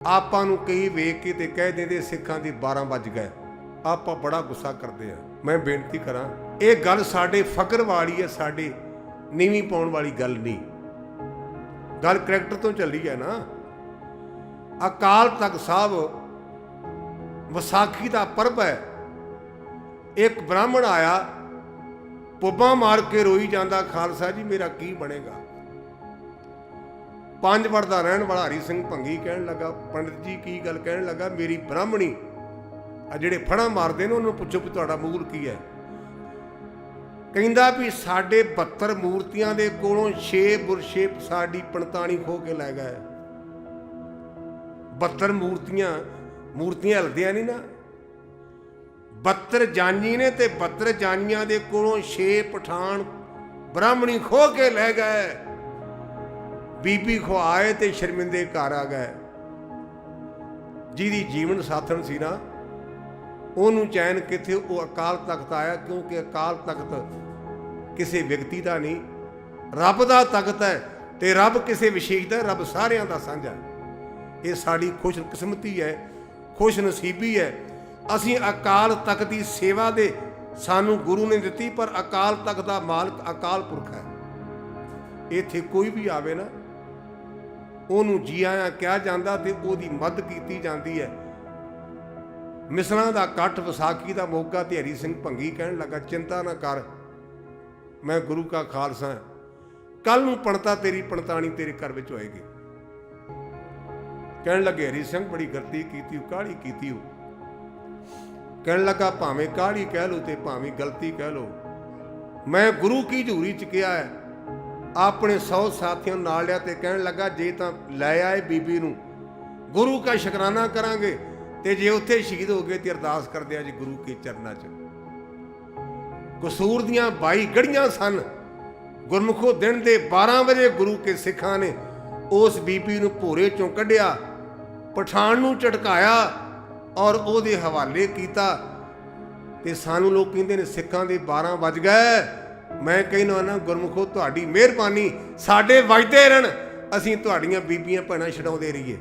ਆਪਾਂ ਨੂੰ ਕਈ ਵੇਖ ਕੇ ਤੇ ਕਹਿ ਦਿੰਦੇ ਸਿੱਖਾਂ ਦੀ 12 ਵੱਜ ਗਏ। ਆਪਾਂ ਬੜਾ ਗੁੱਸਾ ਕਰਦੇ ਆ ਮੈਂ ਬੇਨਤੀ ਕਰਾਂ, ਇਹ ਗੱਲ ਸਾਡੇ ਫਕਰ ਵਾਲੀ ਹੈ, ਸਾਡੇ ਨੀਵੀਂ ਪਾਉਣ ਵਾਲੀ ਗੱਲ ਨਹੀਂ। ਗੱਲ ਕਰੈਕਟਰ ਤੋਂ ਚੱਲੀ ਹੈ ਨਾ। ਅਕਾਲ ਤਖਤ ਸਾਹਿਬ ਵਿਸਾਖੀ ਦਾ ਪਰਬ ਹੈ। ਇੱਕ ਬ੍ਰਾਹਮਣ ਆਇਆ, ਪੁੱਬਾਂ ਮਾਰ ਕੇ ਰੋਈ ਜਾਂਦਾ, ਖਾਲਸਾ ਜੀ, ਮੇਰਾ ਕੀ ਬਣੇਗਾ? ਪੰਜ ਵੜ ਦਾ ਰਹਿਣ ਵਾਲਾ ਹਰੀ ਸਿੰਘ ਭੰਗੀ ਕਹਿਣ ਲੱਗਾ, ਪੰਡਿਤ ਜੀ ਕੀ ਗੱਲ ਕਹਿਣ ਲੱਗਾ, ਮੇਰੀ ਬ੍ਰਾਹਮਣੀ ਆ ਜਿਹੜੇ ਫੜਾ ਮਾਰਦੇ ਨੇ, ਉਹਨੂੰ ਪੁੱਛੋ ਵੀ ਤੁਹਾਡਾ ਮੂਲ ਕੀ ਹੈ। ਕਹਿੰਦਾ ਵੀ ਸਾਡੇ 72 ਮੂਰਤੀਆਂ ਦੇ ਕੋਲੋਂ 6 ਬੁਰਸ਼ੇ ਸਾਡੀ ਪਣਤਾਣੀ ਖੋ ਕੇ ਲੈ ਗਏ। 72 ਮੂਰਤੀਆਂ ਮੂਰਤੀਆਂ ਹਲਦੀਆਂ ਨਹੀਂ ਨਾ। 72 ਜਾਨੀ ਨੇ ਤੇ 72 ਜਾਨੀਆਂ ਦੇ ਕੋਲੋਂ 6 ਪਠਾਨ ਬ੍ਰਾਹਮਣੀ ਖੋ ਕੇ ਲੈ ਗਏ। ਬੀਬੀ ਖਵਾਏ ਤੇ ਸ਼ਰਮਿੰਦੇ ਘਰ ਆ ਗਏ। ਜਿਹਦੀ ਜੀਵਨ ਸਾਥਣ ਸੀ ਨਾ, ਉਹਨੂੰ ਚੈਨ ਕਿੱਥੇ, ਉਹ ਅਕਾਲ ਤਖਤ ਆਇਆ ਕਿਉਂਕਿ ਅਕਾਲ ਤਖਤ ਕਿਸੇ ਵਿਅਕਤੀ ਦਾ ਨਹੀਂ, ਰੱਬ ਦਾ ਤਖਤ ਹੈ ਤੇ ਰੱਬ ਕਿਸੇ ਵਿਸ਼ੇਸ਼ ਦਾ, ਰੱਬ ਸਾਰਿਆਂ ਦਾ ਸਾਂਝਾ ਇਹ ਸਾਡੀ ਖੁਸ਼ਕਿਸਮਤੀ ਹੈ ਖੁਸ਼ ਨਸੀਬੀ ਹੈ। ਅਸੀਂ ਅਕਾਲ ਤਖਤ ਦੀ ਸੇਵਾ ਦੇ ਸਾਨੂੰ ਗੁਰੂ ਨੇ ਦਿੱਤੀ, ਪਰ ਅਕਾਲ ਤਖਤ ਦਾ ਮਾਲਕ ਅਕਾਲ ਪੁਰਖ ਹੈ। ਇੱਥੇ ਕੋਈ ਵੀ ਆਵੇ ਨਾ ਉਹਨੂੰ ਜੀ ਆਇਆਂ ਕਿਹਾ ਜਾਂਦਾ ਤੇ ਉਹਦੀ ਮਦਦ ਕੀਤੀ ਜਾਂਦੀ ਹੈ। ਮਿਸਲਾਂ ਦਾ ਇਕੱਠ ਵਿਸਾਖੀ ਦਾ ਮੌਕਾ ਤੇ ਹਰੀ ਸਿੰਘ ਭੰਗੀ ਕਹਿਣ ਲੱਗਾ, ਚਿੰਤਾ ਨਾ ਕਰ, ਮੈਂ ਗੁਰੂ ਕਾ ਖਾਲਸਾ ਕੱਲ ਨੂੰ ਪਣਤਾ ਤੇਰੀ ਪਣਤਾਣੀ ਤੇਰੇ ਘਰ ਵਿੱਚ ਹੋਏਗੀ। ਕਹਿਣ ਲੱਗੇ, ਹਰੀ ਸਿੰਘ, ਬੜੀ ਗਲਤੀ ਕੀਤੀ ਉਹ ਕਾਹਲੀ ਕੀਤੀ ਉਹ ਕਹਿਣ ਲੱਗਾ, ਭਾਵੇਂ ਕਾਹਲੀ ਕਹਿ ਲੋ ਤੇ ਭਾਵੇਂ ਗਲਤੀ ਕਹਿ ਲੋ ਮੈਂ ਗੁਰੂ ਕੀ ਝੂਰੀ ਚ ਕਿਹਾ ਹੈ ਆਪਣੇ 100 ਸਾਥੀਆਂ ਨੂੰ ਨਾਲ ਲਿਆ ਤੇ ਕਹਿਣ ਲੱਗਾ, ਜੇ ਤਾਂ ਲੈ ਆਏ ਬੀਬੀ ਨੂੰ, ਗੁਰੂ ਕਾ ਸ਼ੁਕਰਾਨਾ ਕਰਾਂਗੇ। ਤੇ ਜੇ ਉੱਥੇ ਸ਼ਹੀਦ ਹੋ ਗਏ ਤੇ ਅਰਦਾਸ ਕਰਦੇ ਆ ਜੀ ਗੁਰੂ ਕੇ ਚਰਨਾਂ 'ਚ। ਕਸੂਰ ਦੀਆਂ 22 ਗੜੀਆਂ ਸਨ। ਗੁਰਮੁਖੋ ਦਿਨ ਦੇ 12 ਵਜੇ ਗੁਰੂ ਕੇ ਸਿੱਖਾਂ ਨੇ ਉਸ ਬੀਬੀ ਨੂੰ ਭੋਰੇ ਚੋਂ ਕੱਢਿਆ, ਪਠਾਨ ਨੂੰ ਝਟਕਾਇਆ ਔਰ ਉਹਦੇ ਹਵਾਲੇ ਕੀਤਾ। ਤੇ ਸਾਨੂੰ ਲੋਕ ਕਹਿੰਦੇ ਨੇ ਸਿੱਖਾਂ ਦੇ 12 ਵੱਜ ਗਏ। ਮੈਂ ਕਹਿੰਦਾ ਨਾ, ਗੁਰਮੁਖੋ, ਤੁਹਾਡੀ ਮਿਹਰਬਾਨੀ, ਸਾਡੇ ਵੱਜਦੇ ਰਹਿਣ। ਅਸੀਂ ਤੁਹਾਡੀਆਂ ਬੀਬੀਆਂ, ਭੈਣਾਂ ਛਡਾਉਂਦੇ ਰਹੀਏ।